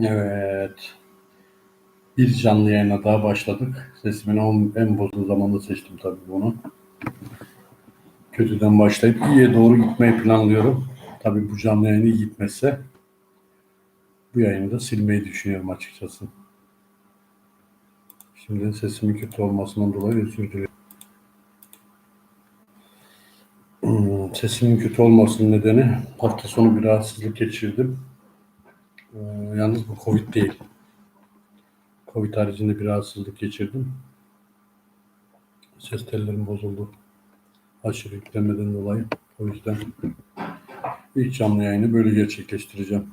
Evet. Bir canlı yayına daha başladık. Sesimin en, bozduğu zamanda seçtim tabii bunu. Kötüden başlayıp iyiye doğru gitmeyi planlıyorum. Tabii bu canlı yayın iyi gitmezse bu yayını da silmeyi düşünüyorum açıkçası. Şimdi sesimin kötü olmasından dolayı özür dilerim. Hmm, Sesimin kötü olmasının nedeni hafta sonu bir rahatsızlık geçirdim. Ee, yalnız bu Covid değil. Covid haricinde bir rahatsızlık geçirdim. Ses tellerim bozuldu. Aşırı yüklenmeden dolayı. O yüzden ilk canlı yayını böyle gerçekleştireceğim.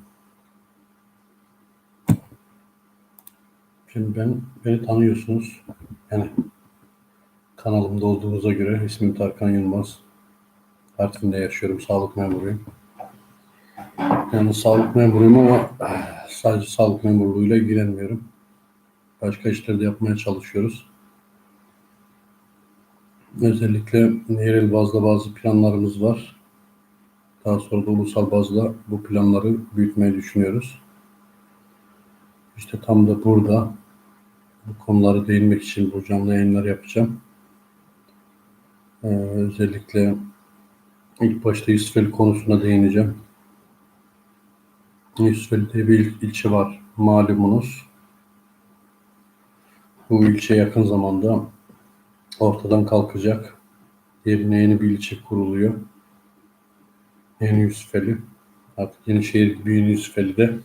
Şimdi ben beni tanıyorsunuz. Yani kanalımda olduğunuza göre ismim Tarkan Yılmaz. Artvin'de yaşıyorum. Sağlık memuruyum. Yani sağlık memuruyum ama sadece sağlık memurluğuyla ilgilenmiyorum. Başka işler de yapmaya çalışıyoruz. Özellikle yerel bazda bazı planlarımız var. Daha sonra da ulusal bazda bu planları büyütmeyi düşünüyoruz. İşte tam da burada bu konuları değinmek için bu canlı yayınlar yapacağım. Ee, özellikle ilk başta Yusufeli konusuna değineceğim. Yusufeli diye bir il- ilçe var malumunuz. Bu ilçe yakın zamanda ortadan kalkacak. Yerine yeni bir ilçe kuruluyor. Yeni Yusufeli. Artık yeni şehir gibi Yeni Yusufeli'de.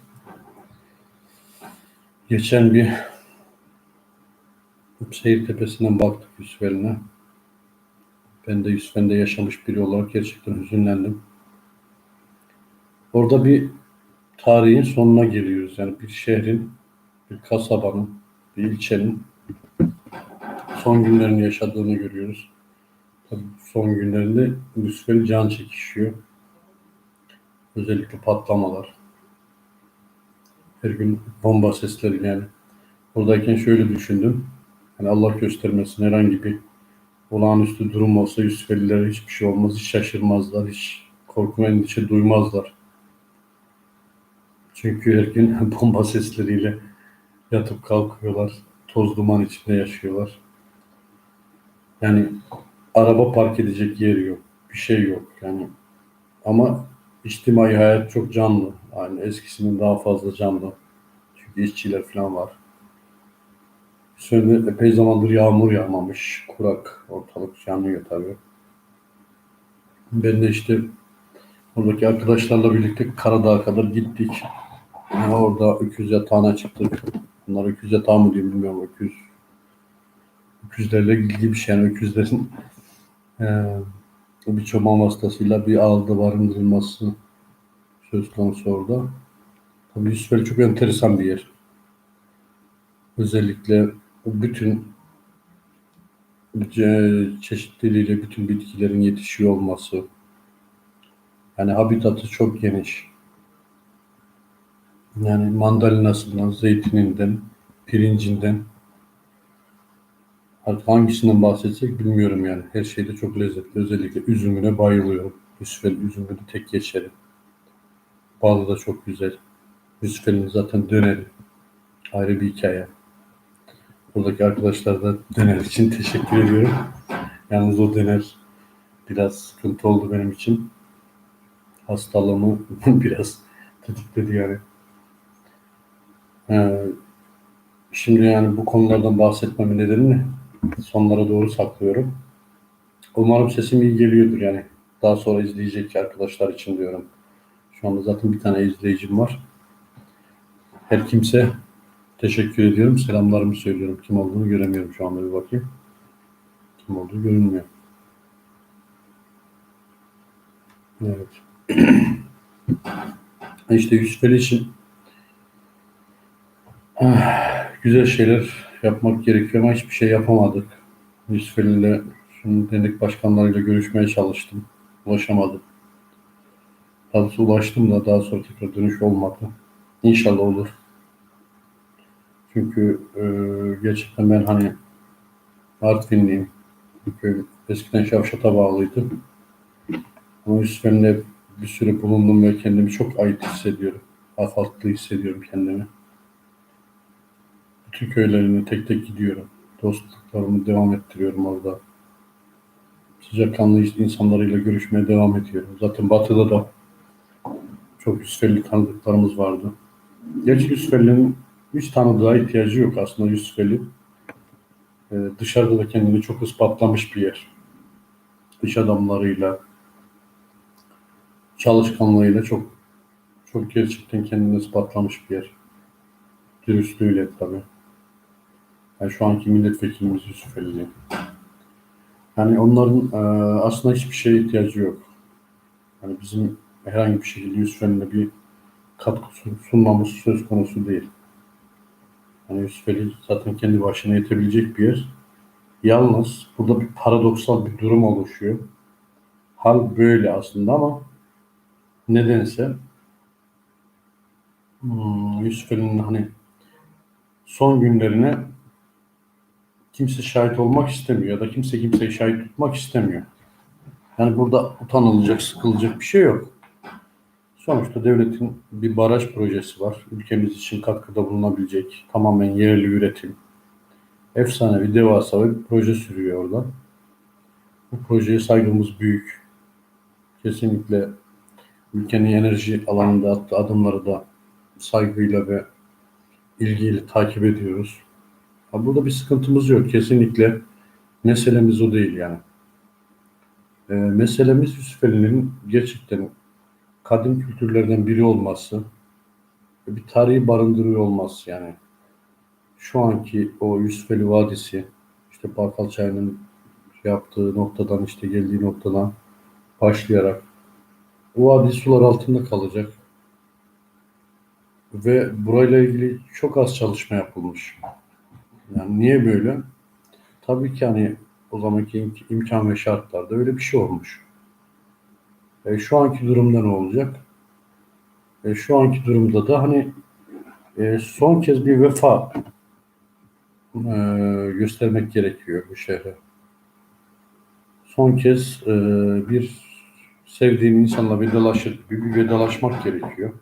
Geçen bir seyir tepesinden baktık Yusufeli'ne. Ben de Yusufeli'de yaşamış biri olarak gerçekten hüzünlendim. Orada bir tarihin sonuna geliyoruz. Yani bir şehrin, bir kasabanın, bir ilçenin son günlerini yaşadığını görüyoruz. Tabii son günlerinde Yusufeli can çekişiyor. Özellikle patlamalar. Her gün bomba sesleri yani. Buradayken şöyle düşündüm. Yani Allah göstermesin herhangi bir olağanüstü durum olsa Yusufeliler hiçbir şey olmaz, hiç şaşırmazlar, hiç korku endişe duymazlar. Çünkü her gün bomba sesleriyle yatıp kalkıyorlar. Toz duman içinde yaşıyorlar. Yani araba park edecek yer yok. Bir şey yok. Yani ama içtimai hayat çok canlı. Yani eskisinden daha fazla canlı. Çünkü işçiler falan var. Şöyle epey zamandır yağmur yağmamış. Kurak. Ortalık yanıyor tabii. Ben de işte oradaki arkadaşlarla birlikte Karadağ'a kadar gittik. Yani orada öküz yatağına çıktık. Bunlar öküz yatağı mı diyeyim bilmiyorum. Öküz. Öküzlerle ilgili bir şey. Yani öküzlerin eee bir çoban vasıtasıyla bir ağda barındırılması söz konusu orada. Tabii Yusufeli çok enteresan bir yer. Özellikle bütün çeşitliliğiyle bütün bitkilerin yetişiyor olması. Yani habitatı çok geniş. Yani mandalinasından, zeytininden, pirincinden artık hangisinden bahsetsek bilmiyorum yani. Her şeyde çok lezzetli. Özellikle üzümüne bayılıyorum. Yusufeli üzümünü tek geçerim. Balı da çok güzel. Yusufeli'nin zaten döneri. Ayrı bir hikaye. Buradaki arkadaşlar da döner için teşekkür ediyorum. Yalnız o döner biraz sıkıntı oldu benim için. Hastalığımı biraz tetikledi yani. Ee, şimdi yani bu konulardan bahsetmemin nedenini sonlara doğru saklıyorum. Umarım sesim iyi geliyordur yani. Daha sonra izleyecek arkadaşlar için diyorum. Şu anda zaten bir tane izleyicim var. Her kimse teşekkür ediyorum. Selamlarımı söylüyorum. Kim olduğunu göremiyorum şu anda bir bakayım. Kim olduğu görünmüyor. Evet. İşte Yusufeli için güzel şeyler yapmak gerekiyor ama hiçbir şey yapamadık. Yusufeli ile şimdi dernek başkanlarıyla görüşmeye çalıştım. Ulaşamadım. Doğrusu ulaştım da daha sonra tekrar dönüş olmadı. İnşallah olur. Çünkü e, gerçekten ben hani Artvinliyim. Çünkü eskiden Şavşat'a bağlıydım. Ama Yusufeli'nde bir süre bulundum ve kendimi çok ait hissediyorum. Afaklı hissediyorum kendimi. Bütün köylerine tek tek gidiyorum. Dostluklarımı devam ettiriyorum orada. Sıcakkanlı insanlarıyla görüşmeye devam ediyorum. Zaten Batı'da da çok Yusufeli tanıdıklarımız vardı. Gerçi Yusufeli'nin hiç tanıdığa ihtiyacı yok aslında Yusufeli. Ee, dışarıda da kendini çok ispatlamış bir yer. Dış adamlarıyla, çalışkanlığıyla çok çok gerçekten kendini ispatlamış bir yer. Dürüstlüğüyle tabii. Yani şu anki milletvekilimiz Yusufeli. Yani onların e, aslında hiçbir şeye ihtiyacı yok. Yani bizim herhangi bir şekilde Yusufeli'ne bir katkı sun- sunmamız söz konusu değil. Yani Yusufeli zaten kendi başına yetebilecek bir yer. Yalnız burada bir paradoksal bir durum oluşuyor. Hal böyle aslında ama nedense hmm, Yusufeli'nin hani son günlerine kimse şahit olmak istemiyor ya da kimse kimseyi şahit tutmak istemiyor. Yani burada utanılacak, sıkılacak bir şey yok. Sonuçta devletin bir baraj projesi var. Ülkemiz için katkıda bulunabilecek tamamen yerli üretim. Efsane bir devasa bir proje sürüyor orada. Bu projeye saygımız büyük. Kesinlikle ülkenin enerji alanında attığı adımları da saygıyla ve ilgiyle takip ediyoruz. Ha, burada bir sıkıntımız yok. Kesinlikle meselemiz o değil yani. Ee, meselemiz Yusufeli'nin gerçekten kadim kültürlerden biri olması ve bir tarihi barındırıyor olması yani. Şu anki o Yusufeli Vadisi işte Bakal Çayı'nın yaptığı noktadan işte geldiği noktadan başlayarak bu vadi sular altında kalacak. Ve burayla ilgili çok az çalışma yapılmış. Yani niye böyle? Tabii ki hani o zamanki im- imkan ve şartlarda öyle bir şey olmuş. E, şu anki durumda ne olacak? E, şu anki durumda da hani e, son kez bir vefa e, göstermek gerekiyor bu şehre. Son kez e, bir sevdiğin insanla vedalaşır gibi bir vedalaşmak gerekiyor.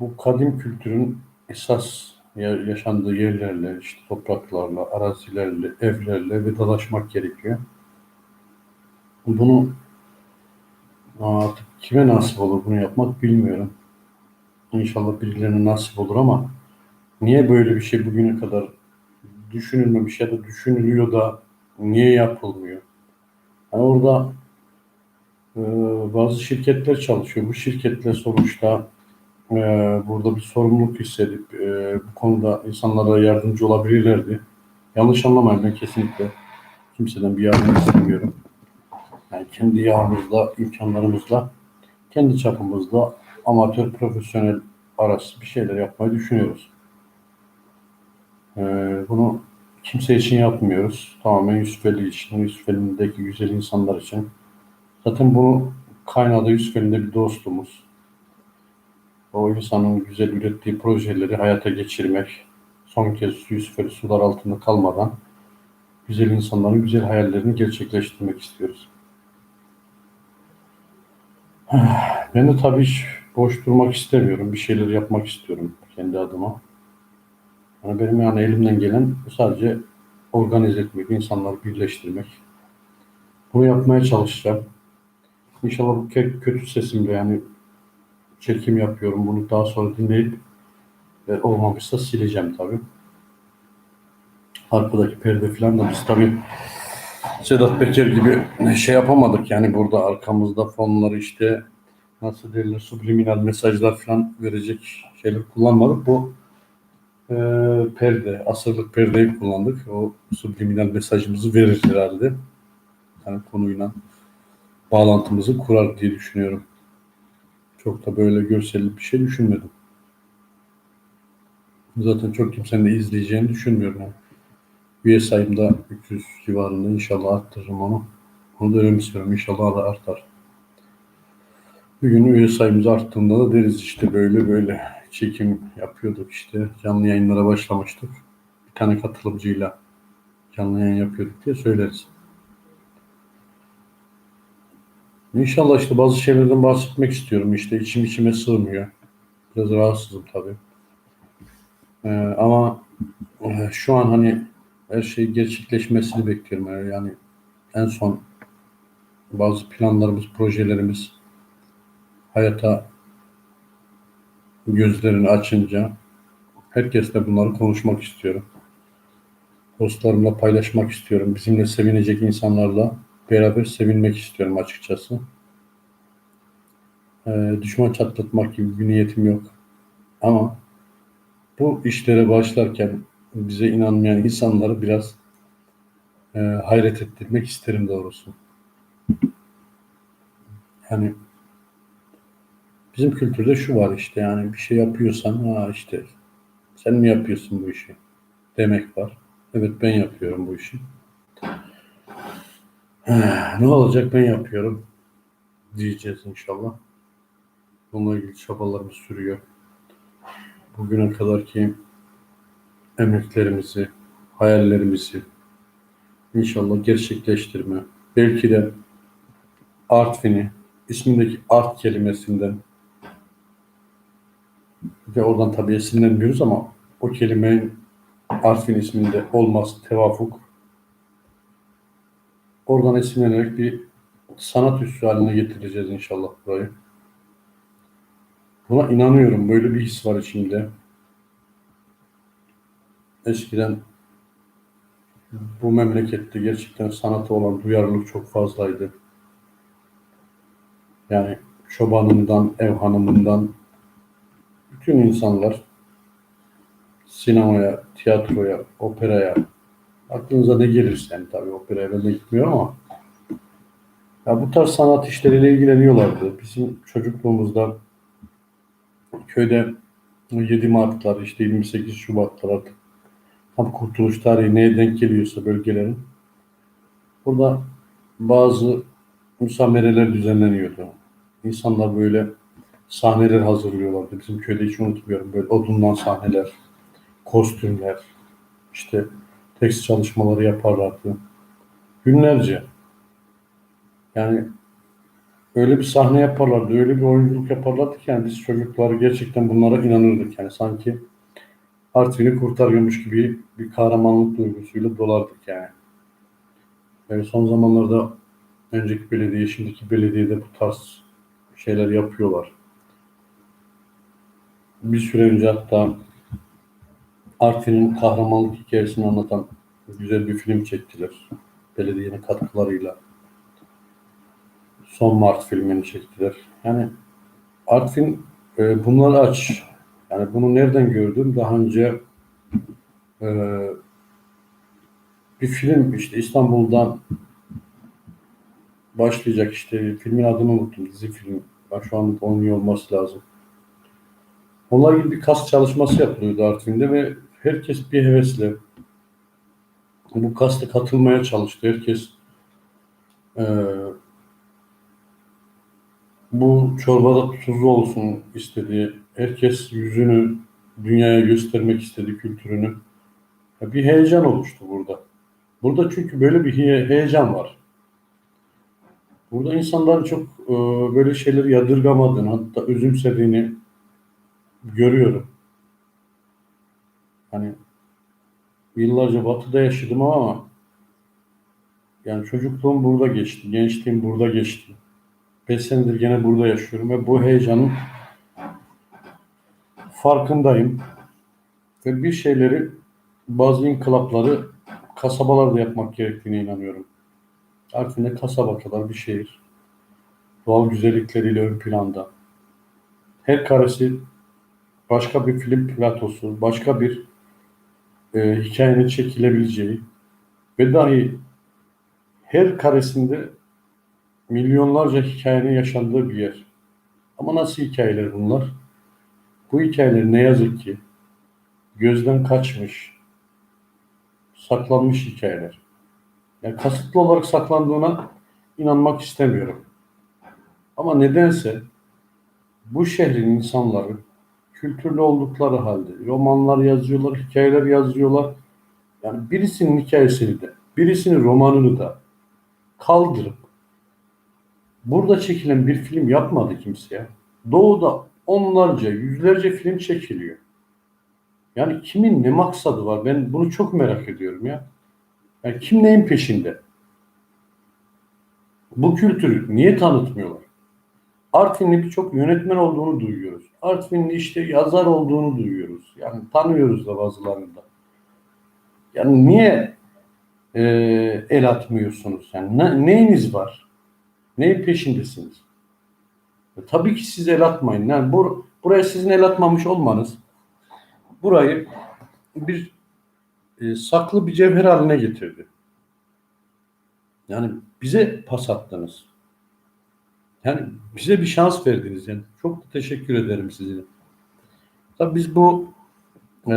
Bu kadim kültürün esas yaşandığı yerlerle, işte topraklarla, arazilerle, evlerle vedalaşmak gerekiyor. Bunu artık kime nasip olur bunu yapmak bilmiyorum. İnşallah birilerine nasip olur ama niye böyle bir şey bugüne kadar düşünülmemiş ya da düşünülüyor da niye yapılmıyor? Yani orada e, bazı şirketler çalışıyor. Bu şirketler sonuçta e, burada bir sorumluluk hissedip e, bu konuda insanlara yardımcı olabilirlerdi. Yanlış anlamayın ben kesinlikle kimseden bir yardım istemiyorum. Yani kendi yağımızla, imkanlarımızla, kendi çapımızda amatör, profesyonel arası bir şeyler yapmayı düşünüyoruz. Ee, bunu kimse için yapmıyoruz. Tamamen Yusufeli için, Yusufeli'ndeki güzel insanlar için. Zaten bunu kaynadı Yusufeli'nde bir dostumuz. O insanın güzel ürettiği projeleri hayata geçirmek, son kez Yusufeli sular altında kalmadan güzel insanların güzel hayallerini gerçekleştirmek istiyoruz. Ben de tabii hiç boş durmak istemiyorum. Bir şeyler yapmak istiyorum kendi adıma. Yani benim yani elimden gelen sadece organize etmek, insanları birleştirmek. Bunu yapmaya çalışacağım. İnşallah bu kötü sesimle yani çekim yapıyorum. Bunu daha sonra dinleyip ve olmamışsa sileceğim tabii. Arkadaki perde falan da biz tabii Sedat Peker gibi şey yapamadık yani burada arkamızda fonları işte nasıl derler subliminal mesajlar falan verecek şeyler kullanmadık. Bu e, perde, asırlık perdeyi kullandık. O subliminal mesajımızı verir herhalde. Yani konuyla bağlantımızı kurar diye düşünüyorum. Çok da böyle görselli bir şey düşünmedim. Zaten çok kimsenin de izleyeceğini düşünmüyorum. Yani. Üye sayımda 300 civarında inşallah arttırırım onu. Onu da önemsiyorum. İnşallah da artar. Bir gün üye sayımız arttığında da deriz işte böyle böyle çekim yapıyorduk işte. Canlı yayınlara başlamıştık. Bir tane katılımcıyla canlı yayın yapıyorduk diye söyleriz. İnşallah işte bazı şeylerden bahsetmek istiyorum. İşte içim içime sığmıyor. Biraz rahatsızım tabii. Ee, ama e, şu an hani her şey gerçekleşmesini bekliyorum. Yani en son bazı planlarımız, projelerimiz hayata gözlerini açınca herkesle bunları konuşmak istiyorum. Dostlarımla paylaşmak istiyorum. Bizimle sevinecek insanlarla beraber sevinmek istiyorum açıkçası. Ee, düşman çatlatmak gibi bir niyetim yok. Ama bu işlere başlarken bize inanmayan insanları biraz e, hayret ettirmek isterim doğrusu. Yani bizim kültürde şu var işte yani bir şey yapıyorsan ha işte sen mi yapıyorsun bu işi demek var. Evet ben yapıyorum bu işi. Ne olacak ben yapıyorum diyeceğiz inşallah. Bununla ilgili çabalarımız sürüyor. Bugüne kadar ki emeklerimizi, hayallerimizi inşallah gerçekleştirme. Belki de Artvin'i ismindeki art kelimesinden ve oradan tabii esinlenmiyoruz ama o kelimenin Artvin isminde olması tevafuk oradan esinlenerek bir sanat üssü haline getireceğiz inşallah burayı. Buna inanıyorum. Böyle bir his var içimde. Eskiden bu memlekette gerçekten sanata olan duyarlılık çok fazlaydı. Yani çobanından, ev hanımından bütün insanlar sinemaya, tiyatroya, operaya aklınıza ne gelirse yani tabii operaya ben de gitmiyorum ama ya bu tarz sanat işleriyle ilgileniyorlardı. Bizim çocukluğumuzda köyde 7 Mart'lar işte 28 Şubat'lar artık tam kurtuluş tarihi neye denk geliyorsa bölgelerin burada bazı müsamereler düzenleniyordu. İnsanlar böyle sahneler hazırlıyorlardı. Bizim köyde hiç unutmuyorum. Böyle odundan sahneler, kostümler, işte tekstil çalışmaları yaparlardı. Günlerce. Yani öyle bir sahne yaparlardı, öyle bir oyunculuk yaparlardı ki yani biz çocuklar gerçekten bunlara inanırdık. Yani sanki Artvin'i kurtarıyormuş gibi bir kahramanlık duygusuyla dolardık yani. Yani son zamanlarda önceki belediye, şimdiki belediyede bu tarz şeyler yapıyorlar. Bir süre önce hatta Artvin'in kahramanlık hikayesini anlatan güzel bir film çektiler. Belediyenin katkılarıyla. Son Mart filmini çektiler. Yani Artvin e, bunları aç. Yani bunu nereden gördüm? Daha önce e, bir film işte İstanbul'dan başlayacak işte filmin adını unuttum. Dizi film. Ben şu an oynuyor olması lazım. Onlar gibi bir kas çalışması yapılıyordu Artvin'de ve herkes bir hevesle bu kasta katılmaya çalıştı. Herkes e, bu çorbada tuzlu olsun istedi. Herkes yüzünü dünyaya göstermek istedi, kültürünü. Bir heyecan oluştu burada. Burada çünkü böyle bir heyecan var. Burada insanların çok e, böyle şeyleri yadırgamadığını, hatta özümsediğini görüyorum. Hani yıllarca batıda yaşadım ama yani çocukluğum burada geçti, gençliğim burada geçti. 5 senedir gene burada yaşıyorum ve bu heyecanın farkındayım. Ve bir şeyleri, bazı inkılapları kasabalarda yapmak gerektiğine inanıyorum. Artvin'de kasaba kadar bir şehir. Doğal güzellikleriyle ön planda. Her karesi başka bir film platosu, başka bir e, hikayenin çekilebileceği ve dahi her karesinde milyonlarca hikayenin yaşandığı bir yer. Ama nasıl hikayeler bunlar? Bu hikayeler ne yazık ki gözden kaçmış, saklanmış hikayeler. Yani kasıtlı olarak saklandığına inanmak istemiyorum. Ama nedense bu şehrin insanları kültürlü oldukları halde romanlar yazıyorlar, hikayeler yazıyorlar. Yani birisinin hikayesini de, birisinin romanını da kaldırıp burada çekilen bir film yapmadı kimse ya. Doğuda onlarca, yüzlerce film çekiliyor. Yani kimin ne maksadı var? Ben bunu çok merak ediyorum ya. Yani kim neyin peşinde? Bu kültürü niye tanıtmıyorlar? Artvinli birçok yönetmen olduğunu duyuyoruz. Artvinli işte yazar olduğunu duyuyoruz. Yani tanıyoruz da bazılarını da. Yani niye e, el atmıyorsunuz? Yani ne, neyiniz var? Neyin peşindesiniz? E, tabii ki siz el atmayın. Yani bur, buraya sizin el atmamış olmanız burayı bir e, saklı bir cevher haline getirdi. Yani bize pas attınız. Yani bize bir şans verdiniz. Yani çok teşekkür ederim size. Tabii biz bu e,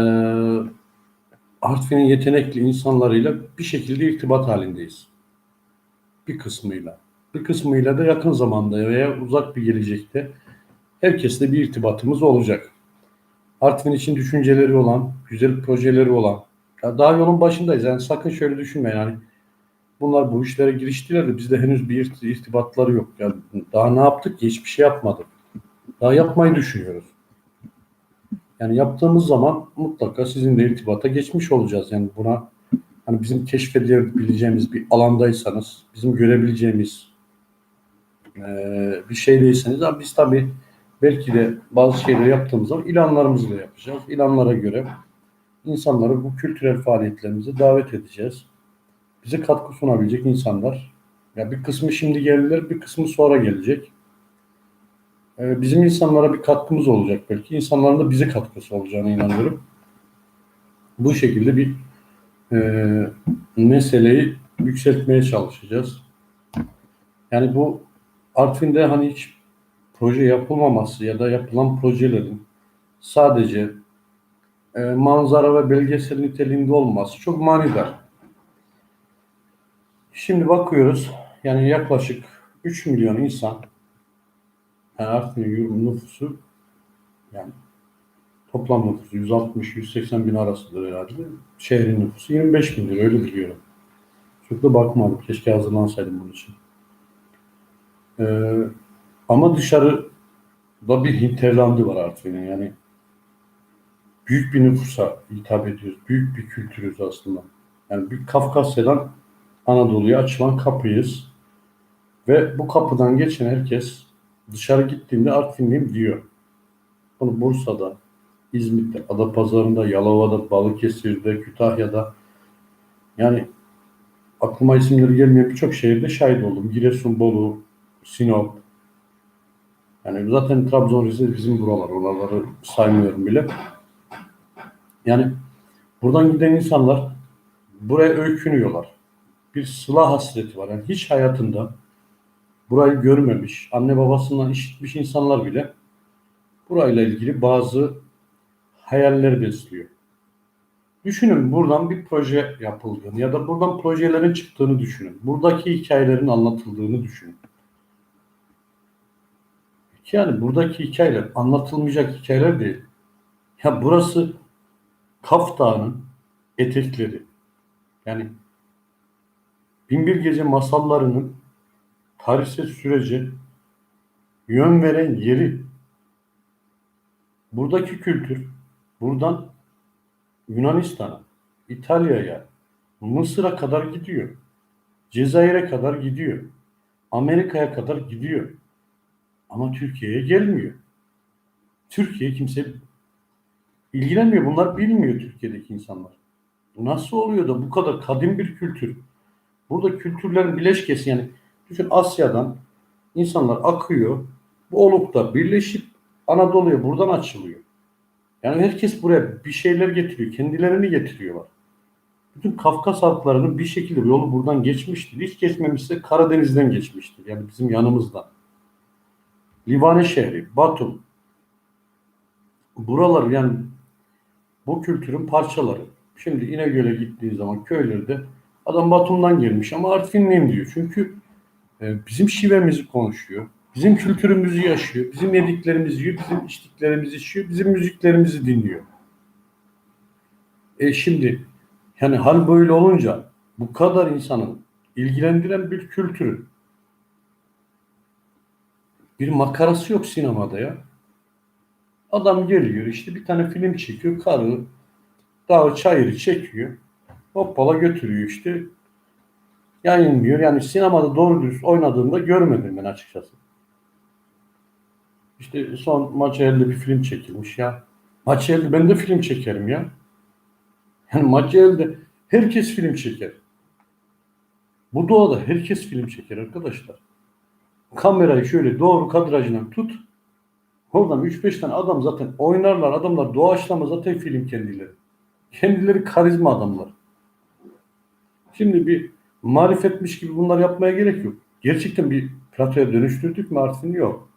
Artvin'in yetenekli insanlarıyla bir şekilde irtibat halindeyiz. Bir kısmıyla. Bir kısmıyla da yakın zamanda veya uzak bir gelecekte herkesle bir irtibatımız olacak. Artvin için düşünceleri olan, güzel projeleri olan, daha yolun başındayız. Yani sakın şöyle düşünme yani. Bunlar bu işlere giriştiler de bizde henüz bir irt- irtibatları yok. Yani daha ne yaptık ki? Hiçbir şey yapmadık. Daha yapmayı düşünüyoruz. Yani yaptığımız zaman mutlaka sizinle irtibata geçmiş olacağız. Yani buna hani bizim keşfedebileceğimiz bir alandaysanız, bizim görebileceğimiz eee, bir şeydeyseniz ama biz tabii belki de bazı şeyleri yaptığımız zaman ilanlarımızı da yapacağız. İlanlara göre insanları bu kültürel faaliyetlerimize davet edeceğiz. Bize katkı sunabilecek insanlar. Ya bir kısmı şimdi geldiler, bir kısmı sonra gelecek. Ee, bizim insanlara bir katkımız olacak belki. İnsanların da bize katkısı olacağına inanıyorum. Bu şekilde bir e, meseleyi yükseltmeye çalışacağız. Yani bu Artvin'de hani hiç proje yapılmaması ya da yapılan projelerin sadece e, manzara ve belgesel niteliğinde olması çok manidar. Şimdi bakıyoruz yani yaklaşık 3 milyon insan yani Artvin'in nüfusu yani toplam nüfusu 160-180 bin arasıdır herhalde. Şehrin nüfusu 25 bindir öyle biliyorum. Çok da bakmadım. Keşke hazırlansaydım bunun için. Ee, ama dışarıda bir hinterlandı var Artvin'in. Yani büyük bir nüfusa hitap ediyoruz. Büyük bir kültürüz aslında. Yani bir Kafkasya'dan Anadolu'ya açılan kapıyız. Ve bu kapıdan geçen herkes dışarı gittiğinde Artvinliyim diyor. Bunu Bursa'da, İzmit'te, Adapazarı'nda, Yalova'da, Balıkesir'de, Kütahya'da yani aklıma isimleri gelmeyen birçok şehirde şahit oldum. Giresun, Bolu, Sinop. Yani zaten Trabzon, Rize bizim buralar. Oraları saymıyorum bile. Yani buradan giden insanlar buraya öykünüyorlar. Bir sıla hasreti var. Yani hiç hayatında burayı görmemiş, anne babasından işitmiş insanlar bile burayla ilgili bazı hayaller besliyor. Düşünün buradan bir proje yapıldığını ya da buradan projelerin çıktığını düşünün. Buradaki hikayelerin anlatıldığını düşünün. Yani buradaki hikayeler anlatılmayacak hikayeler değil. Ya burası Kaf Dağı'nın etekleri. Yani Binbir Gece masallarının tarihsel sürece yön veren yeri. Buradaki kültür buradan Yunanistan'a, İtalya'ya, Mısır'a kadar gidiyor. Cezayir'e kadar gidiyor. Amerika'ya kadar gidiyor. Ama Türkiye'ye gelmiyor. Türkiye kimse ilgilenmiyor. Bunlar bilmiyor Türkiye'deki insanlar. Nasıl oluyor da bu kadar kadim bir kültür? Burada kültürlerin bileşkesi yani düşün Asya'dan insanlar akıyor. Bu olukta birleşip Anadolu'ya buradan açılıyor. Yani herkes buraya bir şeyler getiriyor. Kendilerini getiriyorlar. Bütün Kafkas halklarının bir şekilde yolu buradan geçmiştir. Hiç geçmemişse Karadeniz'den geçmiştir. Yani bizim yanımızdan. Livane şehri, Batum. Buralar yani bu kültürün parçaları. Şimdi İnegöl'e gittiği zaman köylerde adam Batum'dan gelmiş ama Artvinliyim diyor. Çünkü e, bizim şivemizi konuşuyor. Bizim kültürümüzü yaşıyor. Bizim yediklerimizi yiyor. Bizim içtiklerimizi içiyor. Bizim müziklerimizi dinliyor. E şimdi yani hal böyle olunca bu kadar insanın ilgilendiren bir kültürün bir makarası yok sinemada ya. Adam geliyor işte bir tane film çekiyor. Karı Dağı çayırı çekiyor. Hoppala götürüyor işte. Yayınlıyor. Yani sinemada doğru dürüst oynadığında görmedim ben açıkçası. İşte son Maçayel'de bir film çekilmiş ya. Maçayel'de ben de film çekerim ya. Yani Maçayel'de herkes film çeker. Bu doğada herkes film çeker arkadaşlar. Kamerayı şöyle doğru kadrajından tut. Oradan 3-5 tane adam zaten oynarlar. Adamlar doğaçlama zaten film kendileri. Kendileri karizma adamlar. Şimdi bir marifetmiş gibi bunlar yapmaya gerek yok. Gerçekten bir platoya dönüştürdük mü Artvin'i yok.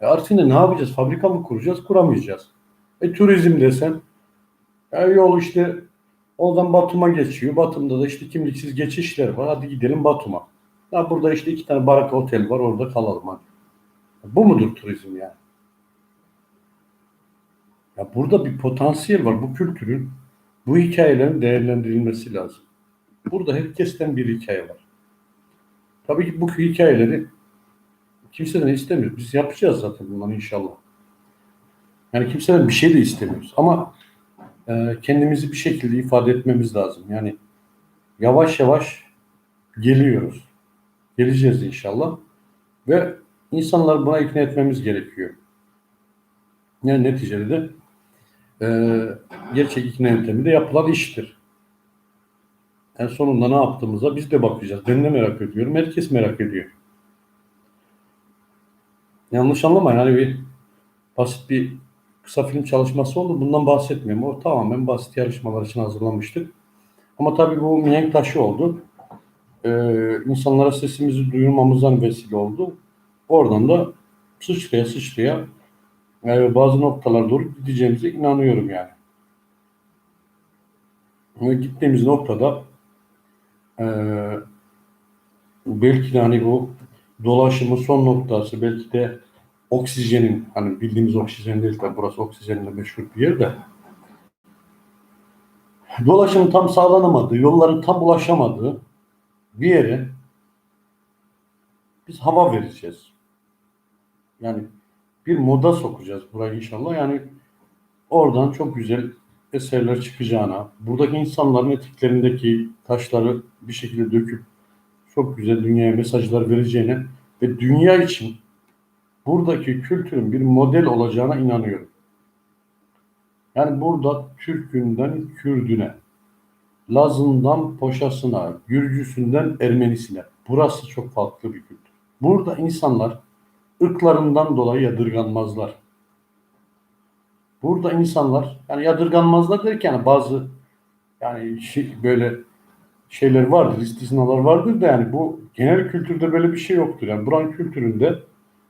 E Artvin'de ne yapacağız? Fabrika mı kuracağız? Kuramayacağız. E turizm desen e yol işte oradan Batum'a geçiyor. Batum'da da işte kimliksiz geçişler var. Hadi gidelim Batum'a. Ya burada işte iki tane baraka otel var. Orada kalalım hadi. Bu mudur turizm yani? Ya burada bir potansiyel var. Bu kültürün, bu hikayelerin değerlendirilmesi lazım. Burada herkesten bir hikaye var. Tabii ki bu hikayeleri kimseden istemiyoruz. Biz yapacağız zaten bunları inşallah. Yani kimseden bir şey de istemiyoruz. Ama e, kendimizi bir şekilde ifade etmemiz lazım. Yani yavaş yavaş geliyoruz. Geleceğiz inşallah. Ve insanlar buna ikna etmemiz gerekiyor. Yani neticede de e, gerçek ikna yöntemi de yapılan iştir. En sonunda ne yaptığımıza biz de bakacağız. Ben de merak ediyorum. Herkes merak ediyor. Yanlış anlamayın. Hani bir basit bir kısa film çalışması oldu. Bundan bahsetmiyorum. O tamamen basit yarışmalar için hazırlamıştık. Ama tabii bu mihenk taşı oldu. Ee, insanlara sesimizi duyurmamızdan vesile oldu. Oradan da sıçraya sıçraya e, bazı noktalara doğru gideceğimize inanıyorum yani. Ve gittiğimiz noktada e, belki de hani bu dolaşımın son noktası belki de oksijenin hani bildiğimiz oksijen değil de burası oksijenle meşhur bir yer de dolaşımın tam sağlanamadığı, yolların tam ulaşamadığı bir yere biz hava vereceğiz. Yani bir moda sokacağız burayı inşallah. Yani oradan çok güzel eserler çıkacağına, buradaki insanların etiklerindeki taşları bir şekilde döküp çok güzel dünyaya mesajlar vereceğine ve dünya için buradaki kültürün bir model olacağına inanıyorum. Yani burada Türk'ünden Kürdüne, Lazından Poşasına, Gürcüsünden Ermenisine. Burası çok farklı bir kültür. Burada insanlar ırklarından dolayı yadırganmazlar. Burada insanlar yani yadırganmazlar derken bazı yani şey, böyle şeyler vardır, istisnalar vardır da yani bu genel kültürde böyle bir şey yoktur. Yani buranın kültüründe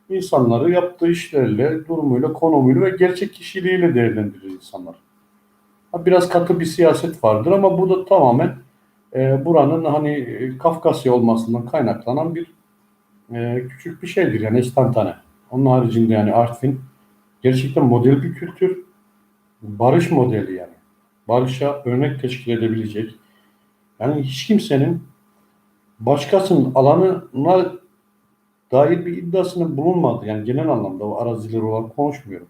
insanları yaptığı işlerle, durumuyla, konumuyla ve gerçek kişiliğiyle değerlendirir insanlar. Biraz katı bir siyaset vardır ama bu da tamamen e, buranın hani e, Kafkasya olmasından kaynaklanan bir e, küçük bir şeydir yani istantane. Onun haricinde yani Artvin gerçekten model bir kültür. Barış modeli yani. Barışa örnek teşkil edebilecek. Yani hiç kimsenin başkasının alanına dair bir iddiasının bulunmadı. Yani genel anlamda o araziler olarak konuşmuyorum.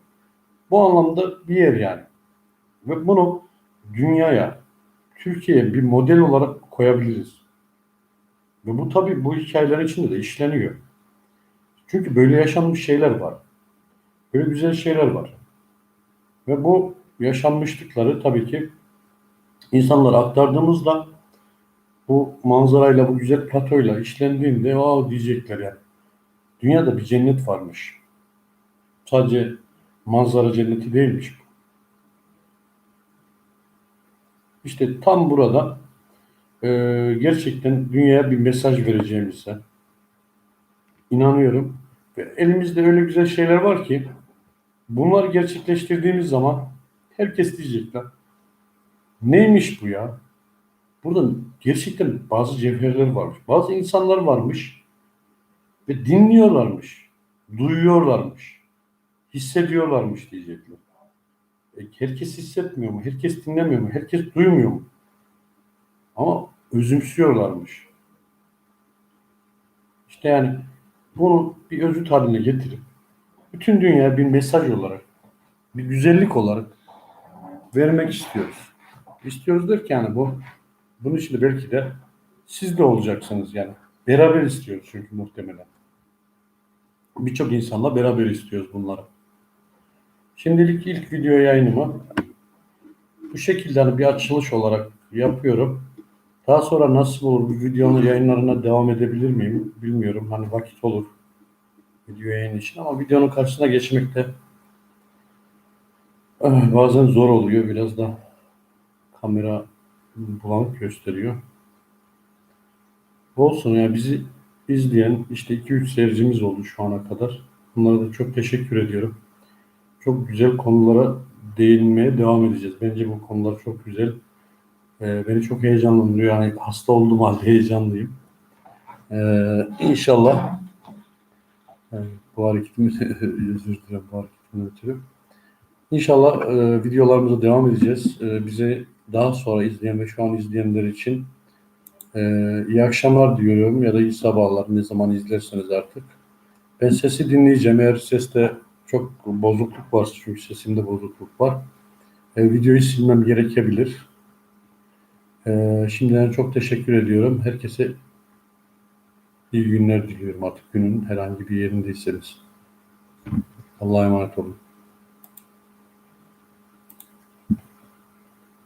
Bu anlamda bir yer yani. Ve bunu dünyaya, Türkiye'ye bir model olarak koyabiliriz. Ve bu tabii bu hikayelerin içinde de işleniyor. Çünkü böyle yaşanmış şeyler var. Böyle güzel şeyler var. Ve bu yaşanmışlıkları tabii ki insanlara aktardığımızda bu manzarayla, bu güzel platoyla işlendiğinde aa diyecekler yani. Dünyada bir cennet varmış. Sadece manzara cenneti değilmiş bu. İşte tam burada e, gerçekten dünyaya bir mesaj vereceğimize inanıyorum. Ve elimizde öyle güzel şeyler var ki bunları gerçekleştirdiğimiz zaman herkes diyecekler. Neymiş bu ya? Burada gerçekten bazı cevherler varmış. Bazı insanlar varmış ve dinliyorlarmış. Duyuyorlarmış. Hissediyorlarmış diyecekler. E, herkes hissetmiyor mu? Herkes dinlemiyor mu? Herkes duymuyor mu? Ama özümsüyorlarmış. İşte yani bunu bir özüt haline getirip bütün dünyaya bir mesaj olarak, bir güzellik olarak vermek istiyoruz. İstiyoruz derken yani bu bunun için belki de siz de olacaksınız yani. Beraber istiyoruz çünkü muhtemelen. Birçok insanla beraber istiyoruz bunları. Şimdilik ilk video yayınımı bu şekilde hani bir açılış olarak yapıyorum. Daha sonra nasıl olur bu videonun yayınlarına devam edebilir miyim bilmiyorum. Hani vakit olur video yayını için ama videonun karşısına geçmekte eh, bazen zor oluyor. Biraz da kamera bulanık gösteriyor. Olsun ya bizi izleyen işte 2-3 seyircimiz oldu şu ana kadar. Bunlara da çok teşekkür ediyorum. Çok güzel konulara değinmeye devam edeceğiz. Bence bu konular çok güzel. Ee, beni çok heyecanlandırıyor. Yani hasta olduğum halde heyecanlıyım. Ee, inşallah bu hareketimi özür dilerim bu hareketimden ötürü. İnşallah e, videolarımıza devam edeceğiz. E, bizi daha sonra izleyen ve şu an izleyenler için e, iyi akşamlar diyorum ya da iyi sabahlar ne zaman izlerseniz artık. Ben sesi dinleyeceğim. Eğer seste çok bozukluk varsa çünkü sesimde bozukluk var. E, videoyu silmem gerekebilir. E, şimdiden çok teşekkür ediyorum. Herkese iyi günler diliyorum artık günün herhangi bir yerindeyseniz. Allah'a emanet olun.